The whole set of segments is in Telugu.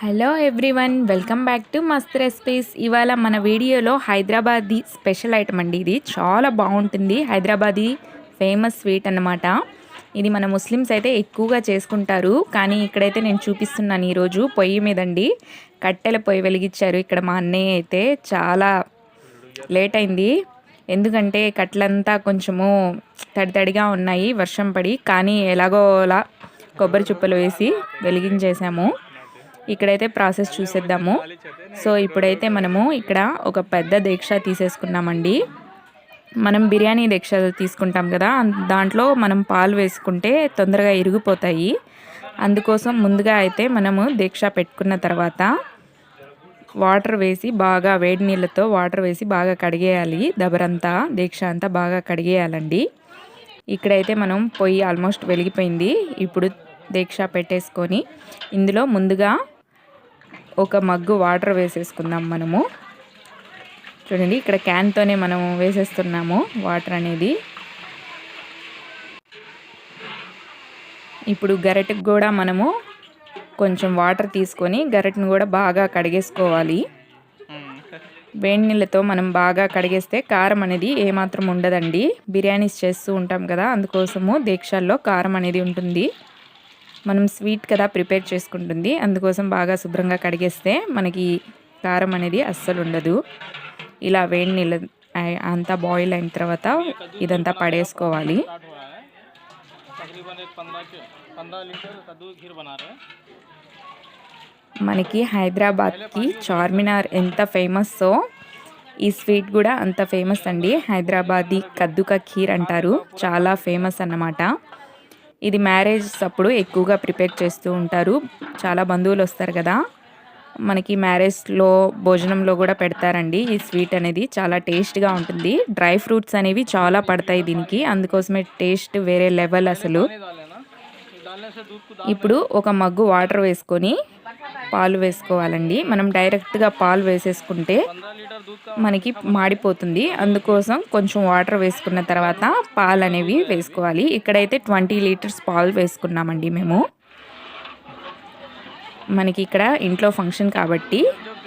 Hello everyone welcome back to Mast recipes. ఇవాళ మన వీడియోలో హైదరాబాదీ స్పెషల్ ఐటమ్ అండి ఇది. చాలా బాగుంటుంది. హైదరాబాదీ ఫేమస్ స్వీట్ అన్నమాట. ఇది మన ముస్లిమ్స్ అయితే ఎక్కువగా చేసుకుంటారు. కానీ ఇక్కడైతే నేను చూపిస్తున్నాను ఈరోజు పొయ్యి మీదండి. కట్టెల పొయ్యి వెలిగించారు. ఇక్కడ మా అన్నయ్య అయితే చాలా లేట్ అయింది. ఎందుకంటే కట్లంతా కొంచెము తడి తడిగా ఉన్నాయి వర్షం పడి. కానీ ఎలాగోలా కొబ్బరి చుప్పలు వేసి వెలిగించేసాము. ఇక్కడైతే ప్రాసెస్ చూసేద్దాము. సో ఇప్పుడైతే మనము ఇక్కడ ఒక పెద్ద దీక్ష తీసేసుకున్నామండి. మనం బిర్యానీ దీక్ష తీసుకుంటాం కదా దాంట్లో మనం పాలు వేసుకుంటే తొందరగా ఇరిగిపోతాయి. అందుకోసం ముందుగా అయితే మనము దీక్ష పెట్టుకున్న తర్వాత వాటర్ వేసి బాగా వేడి నీళ్ళతో వాటర్ వేసి బాగా కడిగేయాలి. దబరంతా దీక్ష అంతా బాగా కడిగేయాలండి. ఇక్కడైతే మనం పొయ్యి ఆల్మోస్ట్ వెలిగిపోయింది. ఇప్పుడు దీక్ష పెట్టేసుకొని ఇందులో ముందుగా ఒక మగ్గు వాటర్ వేసేసుకుందాం మనము. చూడండి ఇక్కడ క్యాన్తోనే మనం వేసేస్తున్నాము వాటర్ అనేది. ఇప్పుడు గరెటకు కూడా మనము కొంచెం వాటర్ తీసుకొని గరెటను కూడా బాగా కడిగేసుకోవాలి. వేడి నీళ్ళతో మనం బాగా కడిగేస్తే కారం అనేది ఏమాత్రం ఉండదండి. బిర్యానీస్ చేస్తూ ఉంటాం కదా అందుకోసము దీక్షల్లో కారం అనేది ఉంటుంది. మనం స్వీట్ కదా ప్రిపేర్ చేసుకుంటుంది. అందుకోసం బాగా శుభ్రంగా కడిగేస్తే మనకి కారం అనేది అస్సలు ఉండదు. ఇలా వేడి నీళ్ళ అంతా బాయిల్ అయిన తర్వాత ఇదంతా పడేసుకోవాలి. మనకి హైదరాబాద్కి చార్మినార్ ఎంత ఫేమస్సో ఈ స్వీట్ కూడా అంత ఫేమస్ అండి. హైదరాబాదీ కద్దుక ఖీర్ అంటారు. చాలా ఫేమస్ అన్నమాట. ఇది మ్యారేజ్ అప్పుడు ఎక్కువగా ప్రిపేర్ చేస్తూ ఉంటారు. చాలా బంధువులు వస్తారు కదా. మనకి మ్యారేజ్లో భోజనంలో కూడా పెడతారండి. ఈ స్వీట్ అనేది చాలా టేస్ట్గా ఉంటుంది. డ్రై ఫ్రూట్స్ అనేవి చాలా పడతాయి దీనికి. అందుకోసమే టేస్ట్ వేరే లెవెల్ అసలు. ఇప్పుడు ఒక మగ్గు వాటర్ వేసుకొని పాలు వేసుకోవాలండి. మనం డైరెక్ట్గా పాలు వేసేసుకుంటే మనకి మాడిపోతుంది. అందుకోసం కొంచెం వాటర్ వేసుకున్న తర్వాత పాలు అనేవి వేసుకోవాలి. ఇక్కడైతే ట్వంటీ లీటర్స్ పాలు వేసుకున్నామండి మేము. మనకి ఇక్కడ ఇంట్లో ఫంక్షన్ కాబట్టి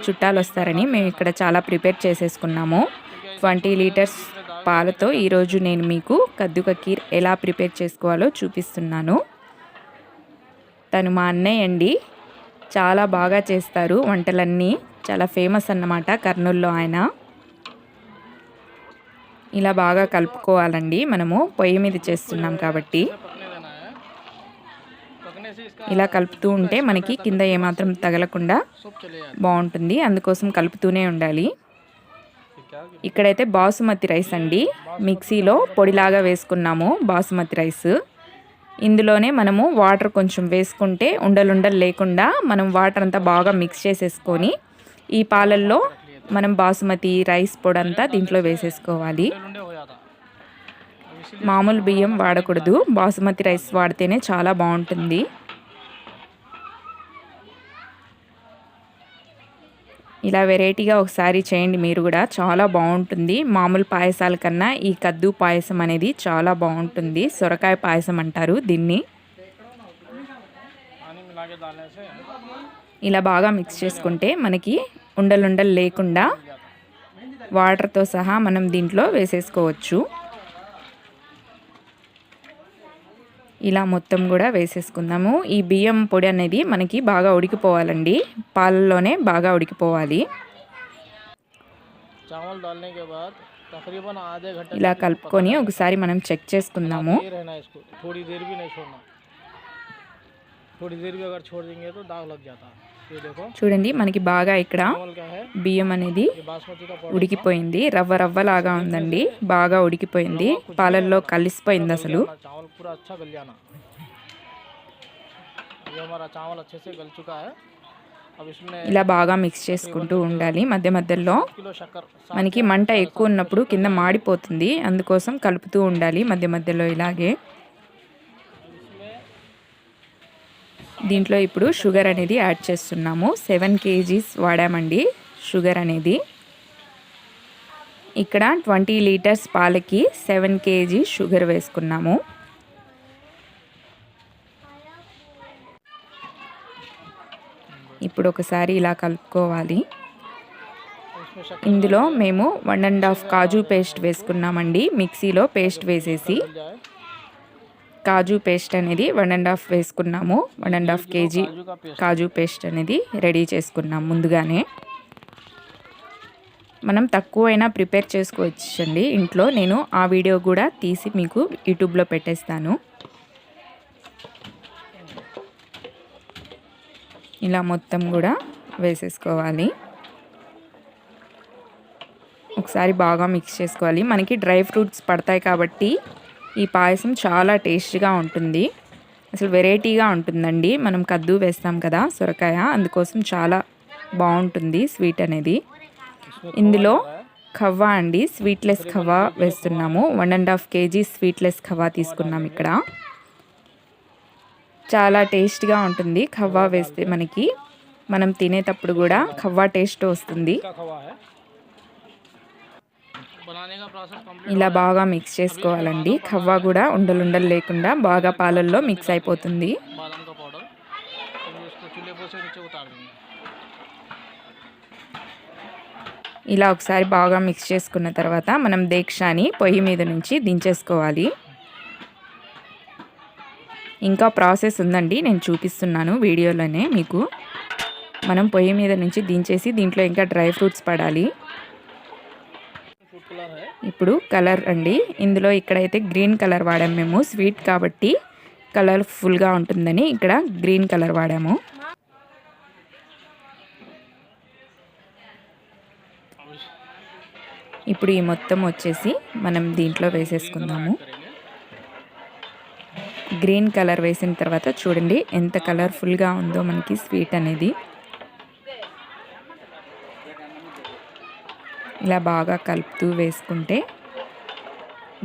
చుట్టాలు వస్తారని మేము ఇక్కడ చాలా ప్రిపేర్ చేసేసుకున్నాము. ట్వంటీ లీటర్స్ పాలతో ఈరోజు నేను మీకు కద్దుక కీర్ ఎలా ప్రిపేర్ చేసుకోవాలో చూపిస్తున్నాను. తను మా అన్నయ్య అండి. చాలా బాగా చేస్తారు వంటలన్నీ. చాలా ఫేమస్ అన్నమాట కర్నూల్లో ఆయన. ఇలా బాగా కలుపుకోవాలండి మనము. పొయ్యి మీద చేస్తున్నాం కాబట్టి. ఇలా కలుపుతూ ఉంటే మనకి కింద ఏమాత్రం తగలకుండా బాగుంటుంది. అందుకోసం కలుపుతూనే ఉండాలి. ఇక్కడైతే బాసుమతి రైస్ అండి. మిక్సీలో పొడిలాగా వేసుకున్నాము బాసుమతి రైస్. ఇందులోనే మనము వాటర్ కొంచెం వేసుకుంటే ఉండలుండలు లేకుండా మనం వాటర్ అంతా బాగా మిక్స్ చేసేసుకొని ఈ పాలల్లో మనం బాసుమతి రైస్ పొడి అంతా దీంట్లో వేసేసుకోవాలి. మామూలు బియ్యం వాడకూడదు. బాసుమతి రైస్ వాడితేనే చాలా బాగుంటుంది. ఇలా వెరైటీగా ఒకసారి చేయండి మీరు కూడా. చాలా బాగుంటుంది. మామూలు పాయసాల కన్నా ఈ కద్దు పాయసం అనేది చాలా బాగుంటుంది. సొరకాయ పాయసం అంటారు దీన్ని. ఇలా బాగా మిక్స్ చేసుకుంటే మనకి ఉండలుండలు లేకుండా వాటర్తో సహా మనం దీంట్లో వేసేసుకోవచ్చు. ఇలా మొత్తం కూడా వేసేసుకుందాము. ఈ బియ్యం పొడి అనేది మనకి బాగా ఉడికిపోవాలండి. పాలల్లోనే బాగా ఉడికిపోవాలి. ఇలా కలుపుకొని ఒకసారి మనం చెక్ చేసుకుందాము. చూడండి మనకి బాగా ఇక్కడ బియ్యం అనేది ఉడికిపోయింది. రవ్వ రవ్వ లాగా ఉందండి. బాగా ఉడికిపోయింది. పాలల్లో కలిసిపోయింది అసలు. ఇలా బాగా మిక్స్ చేసుకుంటూ ఉండాలి. మధ్య మధ్యలో మనకి మంట ఎక్కువ ఉన్నప్పుడు కింద మాడిపోతుంది. అందుకోసం కలుపుతూ ఉండాలి. మధ్య మధ్యలో ఇలాగే. దీంట్లో ఇప్పుడు షుగర్ అనేది యాడ్ చేస్తున్నాము. సెవెన్ కేజీస్ వాడామండి షుగర్ అనేది. ఇక్కడ ట్వంటీ లీటర్స్ పాలకి సెవెన్ కేజీ షుగర్ వేసుకున్నాము. ఇప్పుడు ఒకసారి ఇలా కలుపుకోవాలి. ఇందులో మేము వన్ అండ్ హాఫ్ కాజు పేస్ట్ వేసుకున్నామండి. మిక్సీలో పేస్ట్ వేసేసి. కాజు పేస్ట్ అనేది వన్ అండ్ హాఫ్ వేసుకున్నాము. వన్ అండ్ హాఫ్ కేజీ కాజు పేస్ట్ అనేది రెడీ చేసుకున్నాం ముందుగానే. మనం తక్కువైనా ప్రిపేర్ చేసుకోవచ్చండి. ఇంట్లో నేను ఆ వీడియో కూడా తీసి మీకు యూట్యూబ్లో పెట్టేస్తాను. ఇలా మొత్తం కూడా వేసేసుకోవాలి. ఒకసారి బాగా మిక్స్ చేసుకోవాలి. మనకి డ్రై ఫ్రూట్స్ పడతాయి కాబట్టి ఈ పాయసం చాలా టేస్టీగా ఉంటుంది. అసలు వెరైటీగా ఉంటుందండి. మనం కద్దు వేస్తాం కదా సొరకాయ అందుకోసం చాలా బాగుంటుంది స్వీట్ అనేది. ఇందులో ఖవ్వా అండి స్వీట్లెస్ ఖవ్వా వేస్తున్నాము. One and half kg sweetless ఖవ్వా తీసుకున్నాం ఇక్కడ. చాలా టేస్ట్గా ఉంటుంది ఖవ్వా వేస్తే మనకి. మనం తినేటప్పుడు కూడా ఖవ్వా టేస్ట్ వస్తుంది. ఇలా బాగా మిక్స్ చేసుకోవాలండి. ఖవ్వా కూడా ఉండలుండలు లేకుండా బాగా పాలల్లో మిక్స్ అయిపోతుంది. ఇలా ఒకసారి బాగా మిక్స్ చేసుకున్న తర్వాత మనం దీక్షాని పొయ్యి మీద నుంచి దించేసుకోవాలి. ఇంకా ప్రాసెస్ ఉందండి. నేను చూపిస్తున్నాను వీడియోలోనే మీకు. మనం పొయ్యి మీద నుంచి దించేసి దీంట్లో ఇంకా డ్రై ఫ్రూట్స్ పడాలి. ఇప్పుడు కలర్ అండి. ఇందులో ఇక్కడైతే గ్రీన్ కలర్ వాడాము మేము స్వీట్ కాబట్టి కలర్ఫుల్గా ఉంటుందని ఇక్కడ గ్రీన్ కలర్ వాడాము. ఇప్పుడు ఈ మొత్తం వచ్చేసి మనం దీంట్లో వేసేసుకుందాము. గ్రీన్ కలర్ వేసిన తర్వాత చూడండి ఎంత కలర్ఫుల్గా ఉందో మనకి స్వీట్ అనేది. ఇలా బాగా కలుపుతూ వేసుకుంటే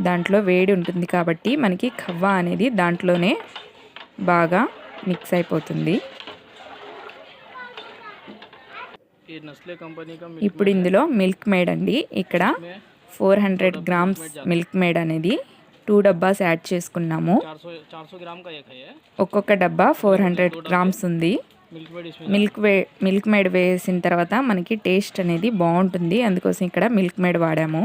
దాంట్లో వేడి ఉంటుంది కాబట్టి మనకి ఖవ్వ అనేది దాంట్లోనే బాగా మిక్స్ అయిపోతుంది. ఇప్పుడు ఇందులో మిల్క్ మేడ్ అండి. ఇక్కడ four hundred grams milk made అనేది టూ డబ్బాస్ యాడ్ చేసుకున్నాము. ఒక్కొక్క డబ్బా ఫోర్ హండ్రెడ్ గ్రామ్స్ ఉంది. మిల్క్ వే మిల్క్ మేడ్ వేసిన తర్వాత మనకి టేస్ట్ అనేది బాగుంటుంది. అందుకోసం ఇక్కడ మిల్క్ మేడ్ వాడాము.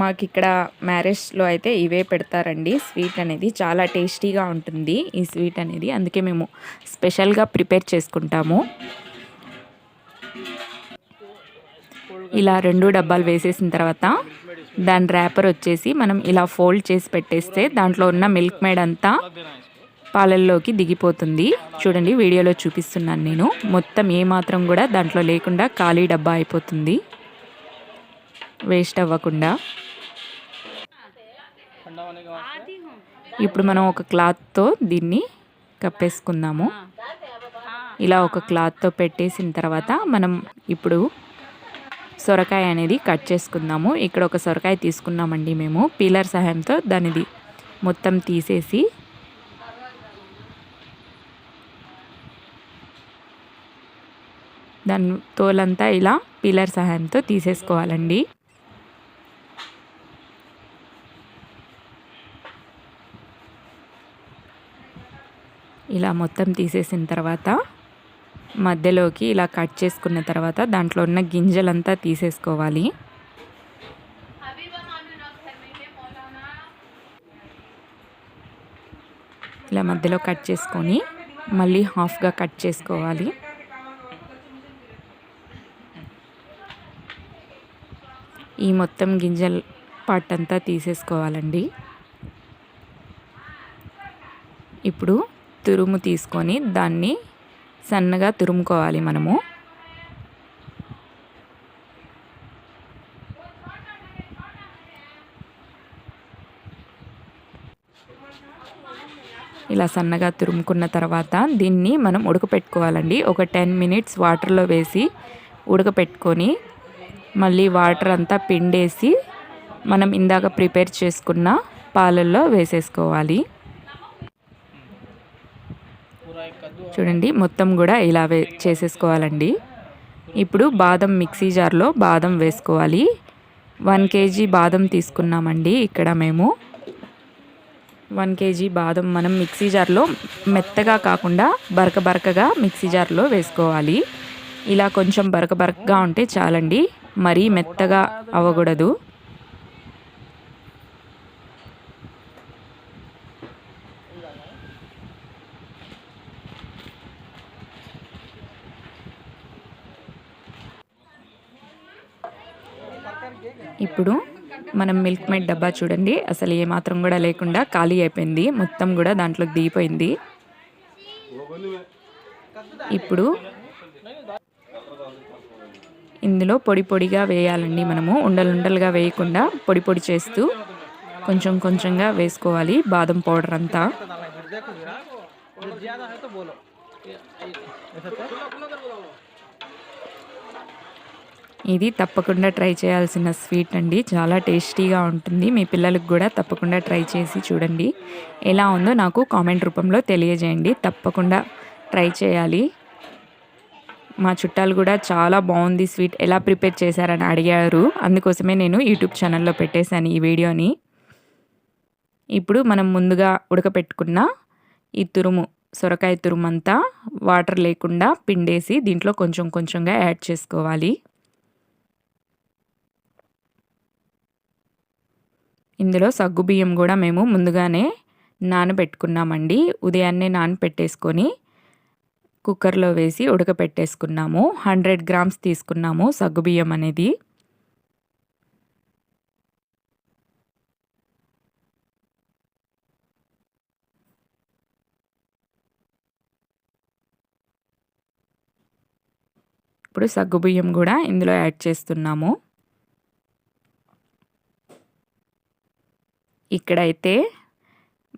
మాకు ఇక్కడ మ్యారేజ్లో అయితే ఇవే పెడతారండి. స్వీట్ అనేది చాలా టేస్టీగా ఉంటుంది ఈ స్వీట్ అనేది. అందుకే మేము స్పెషల్గా ప్రిపేర్ చేసుకుంటాము. ఇలా రెండు డబ్బాలు వేసేసిన తర్వాత దాని ర్యాపర్ వచ్చేసి మనం ఇలా ఫోల్డ్ చేసి పెట్టేస్తే దాంట్లో ఉన్న మిల్క్ మేడ్ అంతా పాలల్లోకి దిగిపోతుంది. చూడండి వీడియోలో చూపిస్తున్నాను నేను. మొత్తం ఏమాత్రం కూడా దాంట్లో లేకుండా ఖాళీ డబ్బా అయిపోతుంది. వేస్ట్ అవ్వకుండా. ఇప్పుడు మనం ఒక క్లాత్తో దీన్ని కప్పేసుకుందాము. ఇలా ఒక క్లాత్తో పెట్టేసిన తర్వాత మనం ఇప్పుడు సొరకాయ అనేది కట్ చేసుకుందాము. ఇక్కడ ఒక సొరకాయ తీసుకున్నామండి మేము. పీలర్ సహాయంతో దానిది మొత్తం తీసేసి దాని తోలంతా ఇలా పీలర్ సహాయంతో తీసేసుకోవాలండి. ఇలా మొత్తం తీసేసిన తర్వాత మధ్యలోకి ఇలా కట్ చేసుకున్న తర్వాత దాంట్లో ఉన్న గింజలంతా తీసేసుకోవాలి. ఇలా మధ్యలో కట్ చేసుకొని మళ్ళీ హాఫ్గా కట్ చేసుకోవాలి. ఈ మొత్తం గింజల పార్ట్ అంతా తీసేసుకోవాలండి. ఇప్పుడు తురుము తీసుకొని దాన్ని సన్నగా తురుముకోవాలి మనము. ఇలా సన్నగా తురుముకున్న తర్వాత దీన్ని మనం ఉడకపెట్టుకోవాలండి. ఒక టెన్ మినిట్స్ వాటర్లో వేసి ఉడకపెట్టుకొని మళ్ళీ వాటర్ అంతా పిండేసి మనం ఇందాక ప్రిపేర్ చేసుకున్న పాలల్లో వేసేసుకోవాలి. చూడండి మొత్తం కూడా ఇలా వే చేసేసుకోవాలండి. ఇప్పుడు బాదం మిక్సీ జార్లో బాదం వేసుకోవాలి. వన్ కేజీ బాదం తీసుకున్నామండి ఇక్కడ మేము. వన్ కేజీ బాదం మనం మిక్సీ జార్లో మెత్తగా కాకుండా బరక బరకగా మిక్సీ జార్లో వేసుకోవాలి. ఇలా కొంచెం బరక బరకగా ఉంటే చాలండి మరీ మెత్తగా అవ్వకూడదు ఇప్పుడు మనం మిల్క్ మేడ్ డబ్బా చూడండి. అసలు ఏ మాత్రం కూడా లేకుండా ఖాళీ అయిపోయింది. మొత్తం కూడా దాంట్లోకి దిగిపోయింది. ఇప్పుడు ఇందులో పొడి పొడిగా వేయాలండి మనము. ఉండలుండలుగా వేయకుండా పొడి పొడి చేస్తూ కొంచెం కొంచెంగా వేసుకోవాలి బాదం పౌడర్ అంతా. ఇది తప్పకుండా ట్రై చేయాల్సిన స్వీట్ అండి. చాలా టేస్టీగా ఉంటుంది. మీ పిల్లలకు కూడా తప్పకుండా ట్రై చేసి చూడండి. ఎలా ఉందో నాకు కామెంట్ రూపంలో తెలియజేయండి. తప్పకుండా ట్రై చేయాలి. మా చుట్టాలు కూడా చాలా బాగుంది స్వీట్. ఎలా ప్రిపేర్ చేశారని అడిగారు. అందుకోసమే నేను యూట్యూబ్ ఛానల్లో పెట్టేశాను ఈ వీడియోని. ఇప్పుడు మనం ముందుగా ఉడకపెట్టుకున్న ఈ తురుము సొరకాయ తురుమంతా వాటర్ లేకుండా పిండేసి దీంట్లో కొంచెం కొంచెంగా యాడ్ చేసుకోవాలి. ఇందులో సగ్గుబియ్యం కూడా మేము ముందుగానే నానబెట్టుకున్నామండి. ఉదయాన్నే నానబెట్టేసుకొని కుక్కర్లో వేసి ఉడకపెట్టేసుకున్నాము. హండ్రెడ్ గ్రామ్స్ తీసుకున్నాము సగ్గుబియ్యం అనేది. ఇప్పుడు సగ్గుబియ్యం కూడా ఇందులో యాడ్ చేస్తున్నాము. ఇక్కడైతే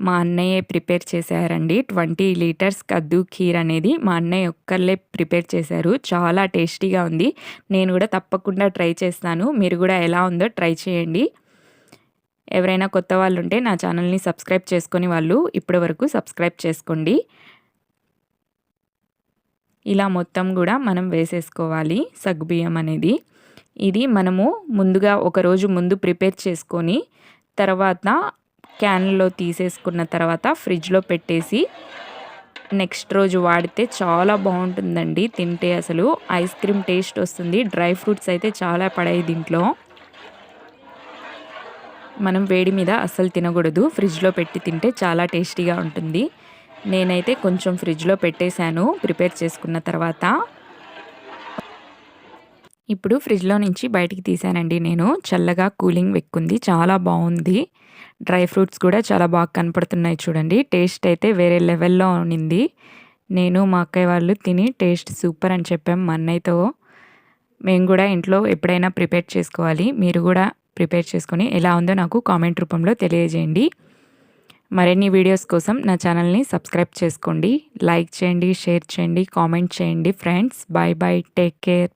మా అన్నయ్య ప్రిపేర్ చేశారండి. ట్వంటీ లీటర్స్ కద్దు ఖీర్ అనేది మా అన్నయ్య ఒక్కర్లే ప్రిపేర్ చేశారు. చాలా టేస్టీగా ఉంది. నేను కూడా తప్పకుండా ట్రై చేస్తాను. మీరు కూడా ఎలా ఉందో ట్రై చేయండి. ఎవరైనా కొత్త వాళ్ళు ఉంటే నా ఛానల్ని సబ్స్క్రైబ్ చేసుకొని వాళ్ళు ఇప్పటి వరకు సబ్స్క్రైబ్ చేసుకోండి. ఇలా మొత్తం కూడా మనం వేసేసుకోవాలి సగ్గుబియ్యం అనేది. ఇది మనము ముందుగా ఒకరోజు ముందు ప్రిపేర్ చేసుకొని తర్వాత క్యాన్లో తీసేసుకున్న తర్వాత ఫ్రిడ్జ్లో పెట్టేసి నెక్స్ట్ రోజు వాడితే చాలా బాగుంటుందండి. తింటే అసలు ఐస్ క్రీమ్ టేస్ట్ వస్తుంది. డ్రై ఫ్రూట్స్ అయితే చాలా పడాయి దీంట్లో. మనం వేడి మీద అస్సలు తినకూడదు. ఫ్రిడ్జ్లో పెట్టి తింటే చాలా టేస్టీగా ఉంటుంది. నేనైతే కొంచెం ఫ్రిడ్జ్లో పెట్టేశాను. ప్రిపేర్ చేసుకున్న తర్వాత ఇప్పుడు ఫ్రిడ్జ్లో నుంచి బయటికి తీసానండి నేను. చల్లగా కూలింగ్ వెక్కుంది చాలా బాగుంది డ్రై ఫ్రూట్స్ కూడా చాలా బాగా కనపడుతున్నాయి చూడండి. టేస్ట్ అయితే వేరే లెవెల్లో ఉన్నింది నేను మా అక్కయ్య వాళ్ళు తిని టేస్ట్ సూపర్ అని చెప్పాం మా అన్నయ్యతో. మేము కూడా ఇంట్లో ఎప్పుడైనా ప్రిపేర్ చేసుకోవాలి. మీరు కూడా ప్రిపేర్ చేసుకొని ఎలా ఉందో నాకు కామెంట్ రూపంలో తెలియజేయండి. మరిన్ని వీడియోస్ కోసం నా ఛానల్ని సబ్స్క్రైబ్ చేసుకోండి. లైక్ చేయండి షేర్ చేయండి కామెంట్ చేయండి friends. Bye bye take care.